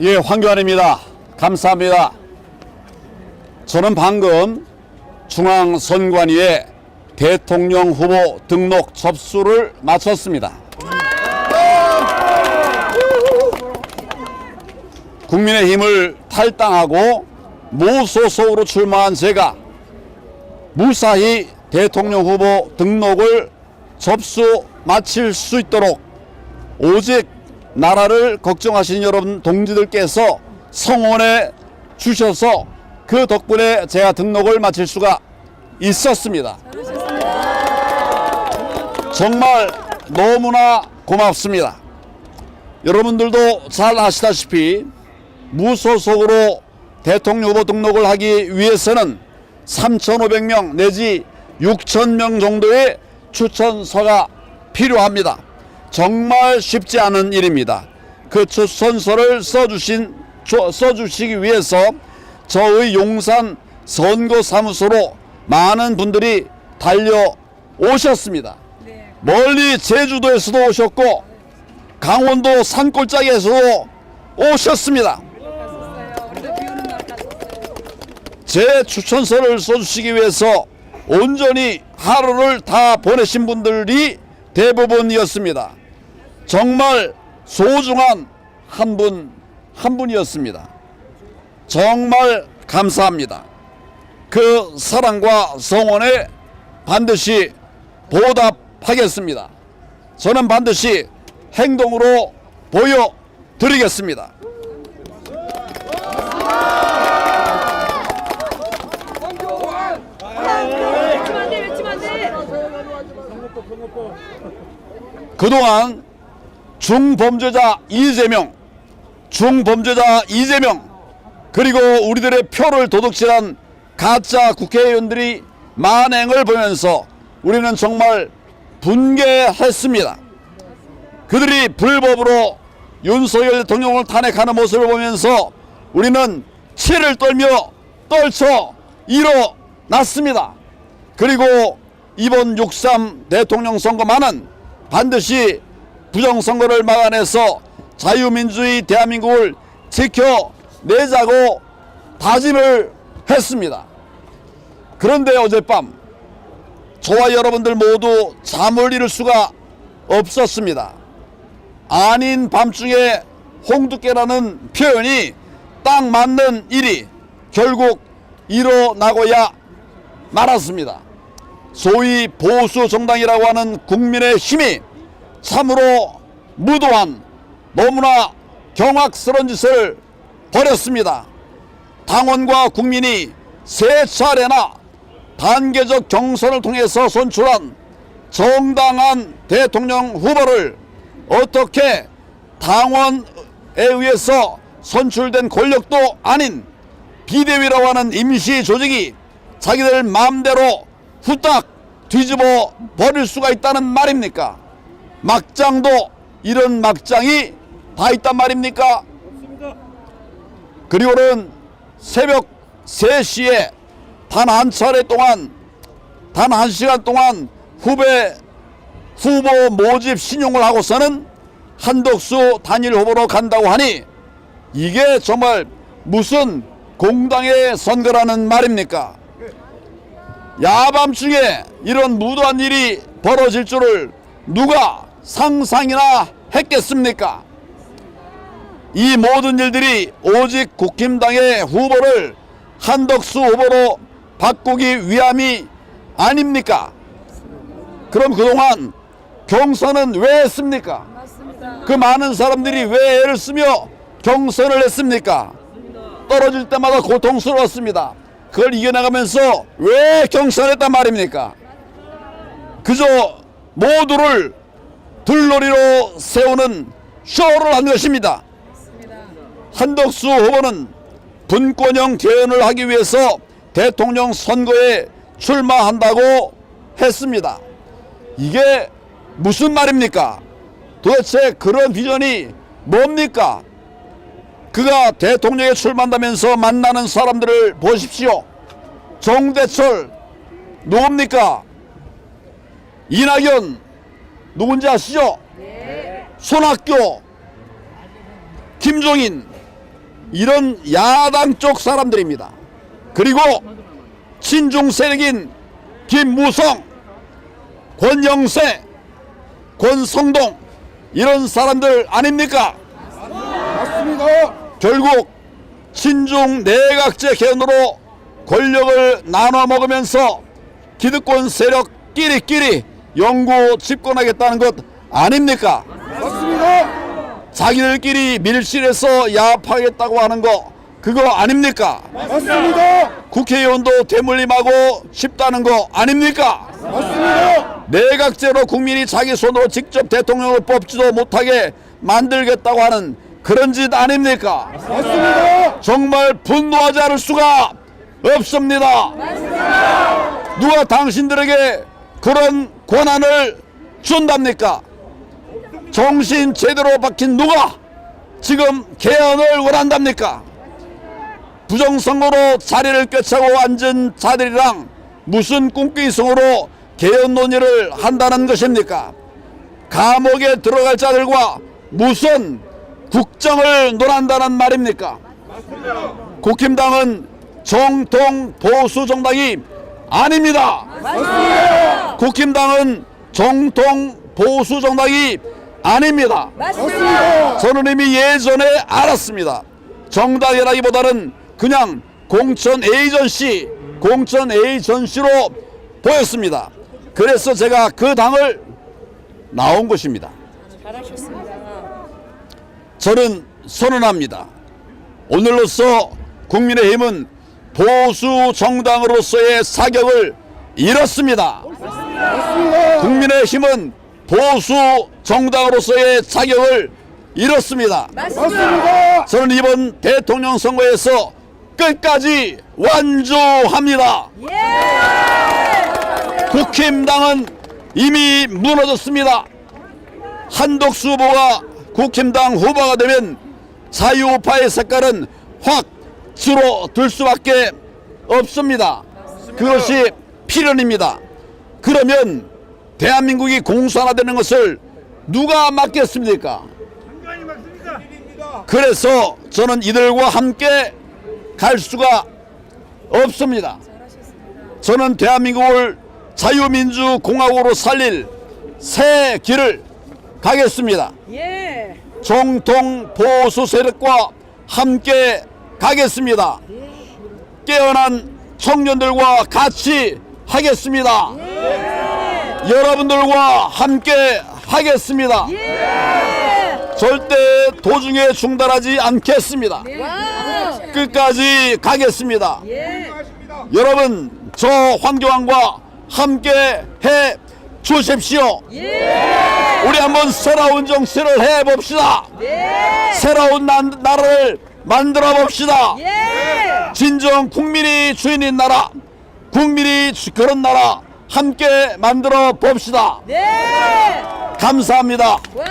예, 황교안입니다. 감사합니다. 저는 방금 중앙선관위에 대통령 후보 등록 접수를 마쳤습니다. 국민의힘을 탈당하고 무소속으로 출마한 제가 무사히 대통령 후보 등록을 접수 마칠 수 있도록 오직 나라를 걱정하시는 여러분 동지들께서 성원해 주셔서 그 덕분에 제가 등록을 마칠 수가 있었습니다. 정말 너무나 고맙습니다. 여러분들도 잘 아시다시피 무소속으로 대통령 후보 등록을 하기 위해서는 3,500명 내지 6,000명 정도의 추천서가 필요합니다. 정말 쉽지 않은 일입니다. 그 추천서를 써주신 줘- 써주시기 위해서 저의 용산 선거사무소로 많은 분들이 달려 오셨습니다. 멀리 제주도에서도 오셨고 강원도 산골짜기에서도 오셨습니다. 제 추천서를 써주시기 위해서 온전히 하루를 다 보내신 분들이 대부분이었습니다. 정말 소중한 한 분, 한 분이었습니다. 정말 감사합니다. 그 사랑과 성원에 반드시 보답하겠습니다. 저는 반드시 행동으로 보여드리겠습니다. 안 돼. 그동안 중범죄자 이재명, 중범죄자 이재명, 그리고 우리들의 표를 도둑질한 가짜 국회의원들이 만행을 보면서 우리는 정말 분개했습니다. 그들이 불법으로 윤석열 대통령을 탄핵하는 모습을 보면서 우리는 치를 떨며 떨쳐 일어났습니다. 그리고 이번 6.3 대통령 선거만은 반드시 부정선거를 막아내서 자유민주주의 대한민국을 지켜내자고 다짐을 했습니다. 그런데 어젯밤 저와 여러분들 모두 잠을 이룰 수가 없었습니다. 아닌 밤중에 홍두깨라는 표현이 딱 맞는 일이 결국 일어나고야 말았습니다. 소위 보수 정당이라고 하는 국민의 힘이 참으로 무도한 너무나 경악스러운 짓을 벌였습니다. 당원과 국민이 세 차례나 단계적 경선을 통해서 선출한 정당한 대통령 후보를 어떻게 당원에 의해서 선출된 권력도 아닌 비대위라고 하는 임시 조직이 자기들 마음대로 후딱 뒤집어 버릴 수가 있다는 말입니까? 막장도 이런 막장이 다 있단 말입니까? 그리고는 새벽 3시에 단 한 차례 동안 단 한 시간 동안 후배 후보 모집 신용을 하고서는 한덕수 단일 후보로 간다고 하니 이게 정말 무슨 공당의 선거라는 말입니까? 야밤중에 이런 무도한 일이 벌어질 줄을 누가 상상이나 했겠습니까? 이 모든 일들이 오직 국힘당의 후보를 한덕수 후보로 바꾸기 위함이 아닙니까? 그럼 그동안 경선은 왜 했습니까? 그 많은 사람들이 왜 애를 쓰며 경선을 했습니까? 떨어질 때마다 고통스러웠습니다. 그걸 이겨나가면서 왜 경선했단 말입니까? 그저 모두를 들러리로 세우는 쇼를 한 것입니다. 한덕수 후보는 분권형 개헌을 하기 위해서 대통령 선거에 출마한다고 했습니다. 이게 무슨 말입니까? 도대체 그런 비전이 뭡니까? 그가 대통령에 출마한다면서 만나는 사람들을 보십시오. 정대철 누굽니까? 이낙연 누군지 아시죠? 손학규 김종인 이런 야당 쪽 사람들입니다. 그리고 친중 세력인 김무성, 권영세, 권성동 이런 사람들 아닙니까? 맞습니다. 결국 친중 내각제 개헌으로 권력을 나눠 먹으면서 기득권 세력끼리끼리 영구 집권하겠다는 것 아닙니까? 맞습니다. 자기들끼리 밀실에서 야합하겠다고 하는 거 그거 아닙니까? 맞습니다. 국회의원도 대물림하고 싶다는 거 아닙니까? 맞습니다. 내각제로 국민이 자기 손으로 직접 대통령을 뽑지도 못하게 만들겠다고 하는 그런 짓 아닙니까? 맞습니다. 정말 분노하지 않을 수가 없습니다. 누가 당신들에게 그런 권한을 준답니까? 정신 제대로 박힌 누가 지금 개헌을 원한답니까? 부정선거로 자리를 꿰차고 앉은 자들이랑 무슨 꿈꾸이성으로 개헌 논의를 한다는 것입니까? 감옥에 들어갈 자들과 무슨 국정을 논한다는 말입니까? 국힘당은 정통 보수 정당이 아닙니다. 국힘당은 정통 보수 정당이 아닙니다. 저는 이미 예전에 알았습니다. 정당이라기보다는 그냥 공천 에이전시, 공천 에이전시로 보였습니다. 그래서 제가 그 당을 나온 것입니다. 잘하셨습니다. 저는 선언합니다. 오늘로써 국민의힘은 보수 정당으로서의 사격을 잃었습니다. 국민의힘은 보수 정당으로서의 자격을 잃었습니다. 맞습니다. 저는 이번 대통령 선거에서 끝까지 완주합니다. 국힘당은 이미 무너졌습니다. 한덕수 후보가 국힘당 후보가 되면 자유우파의 색깔은 확 줄어들 수밖에 없습니다. 그것이 필연입니다. 그러면 대한민국이 공산화되는 것을 누가 막겠습니까? 그래서 저는 이들과 함께 갈 수가 없습니다. 저는 대한민국을 자유민주공화국으로 살릴 새 길을 가겠습니다. 예. 정통 보수 세력과 함께 가겠습니다. 깨어난 청년들과 같이 하겠습니다. 여러분들과 함께 하겠습니다. 절대 도중에 중단하지 않겠습니다. 와. 끝까지 가겠습니다. 예. 여러분 저 황교안과 함께 해 주십시오. 예. 우리 한번 새로운 정치를 해 봅시다. 예. 새로운 나, 나라를 만들어 봅시다. 예. 진정 국민이 주인인 나라, 국민이 주- 그런 나라 함께 만들어 봅시다. 네. 감사합니다. 와.